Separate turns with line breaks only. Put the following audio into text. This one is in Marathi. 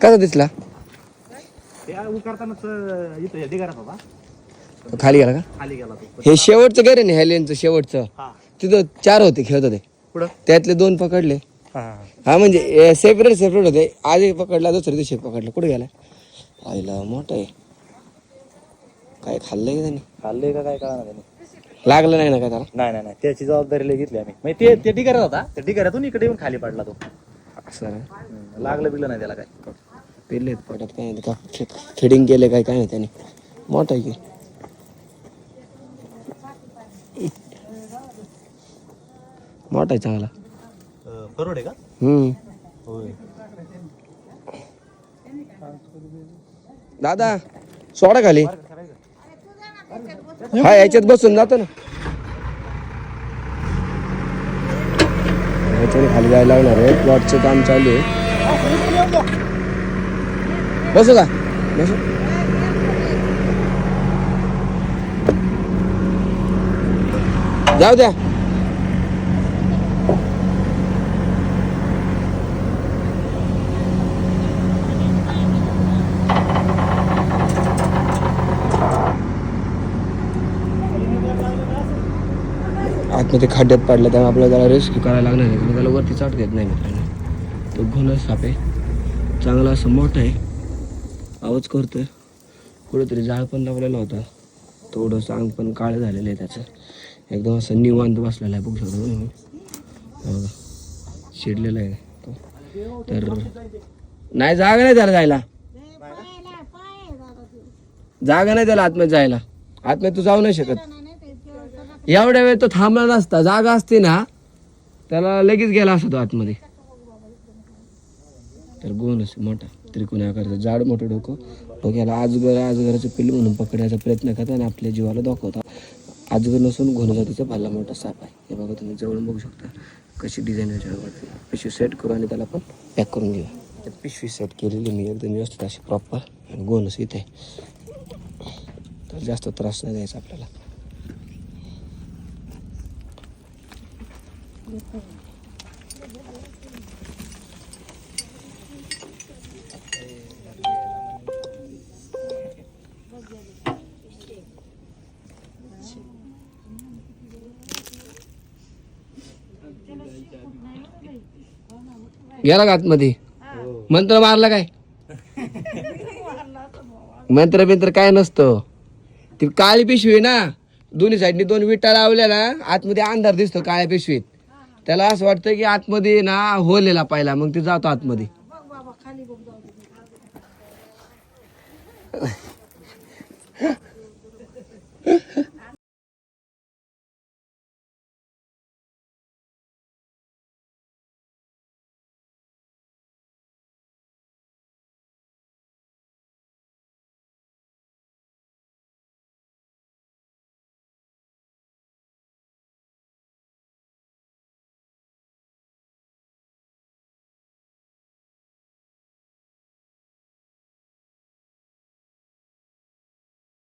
कसा दिसला? खाली गेला का?
गेला
हे शेवटचं आहे ना हेलेनचं शेवटचं? तिथं चार होते खेळत होते. त्यातले दोन पकडले.
हा.
म्हणजे सेपरेट सेपरेट होते. आज एक पकडला दुसऱ्या दिवशी पकडला. कुठे गेला? आईला मोठा आहे. काय खाल्लंय का त्याने?
खाल्ले का काय कळणार त्याने
लागलं नाही ना काय त्याला?
नाही नाही नाही. त्याची जबाबदारी लई घेतली आम्ही. म्हणजे ते ते ढिगाऱ्यात होता. त्या ढिगाऱ्यातून इकडे येऊन खाली पडला तो.
असं
लागलं बिगलं नाही त्याला काय.
पेरले पोटात काय का फिडिंग केले काय काय नाही त्याने. मोठा आहे की. मोठा आहे चांगला.
करोड आहे का?
हम्म.
होय.
दादा सोडा खाली. हा याच्यात बसून जातो ना. याच्याने खाली जायला लागणार आहे. प्लॉटचं काम चालू आहे. बसू का? बसू. जाऊ द्या. आतमध्ये खड्ड्यात पडला त्यामुळे आपल्याला त्याला रेस्क्यू करायला लागणार आहे. त्याला वरती चाट घेत नाही मित्रांनो. तो घोणस साप आहे. चांगला असं मोठा आहे. आवाज करतोय. कुठेतरी जाळ पण लावलेला होता. थोडंसं अंग पण काळं झालेलं आहे त्याचं. एकदम असं निवांत बसलेला आहे बघू शकतो मी बघा शिडलेला आहे. तो तर नाही जागा नाही त्याला जायला. जागा नाही त्याला आतमध्ये जायला. आतमध्ये तू जाऊ नाही शकत. एवढ्या वेळ तो थांबला नसता. जागा असते ना त्याला लगेच गेला असतो तो आतमध्ये. तर गोन असं मोठा. त्रिकोणी आकाराचं जाड मोठं डोकं. डोक्याला आजगर आजगराचं पिल्लू म्हणून पकडण्याचा प्रयत्न करतात आणि आपल्या जीवाला दाखवतात. आजगर नसून घोण जातीचा भल्ला मोठा साप आहे. हे बघा तुम्ही जवळून बघू शकता कशी डिझाईन याच्यावर पिशवी सेट करू आणि त्याला पण पॅक करून घेऊ तर पिशवी सेट केलेली मी एकदम व्यवस्थित अशी प्रॉपर आणि गोनस इथे. तर जास्त त्रास नाही द्यायचा आपल्याला. गेला का आतमध्ये? मंत्र मारला काय? मंत्र बिंत्र काय नसतं. ती काळी पिशवी आहे ना दोन्ही साईडनी दोन विटा लावल्या ना आतमध्ये अंधार दिसतो काळ्या पिशवीत. त्याला असं वाटतं की आतमध्ये ना होलेला पाहिला मग ते जातो आतमध्ये.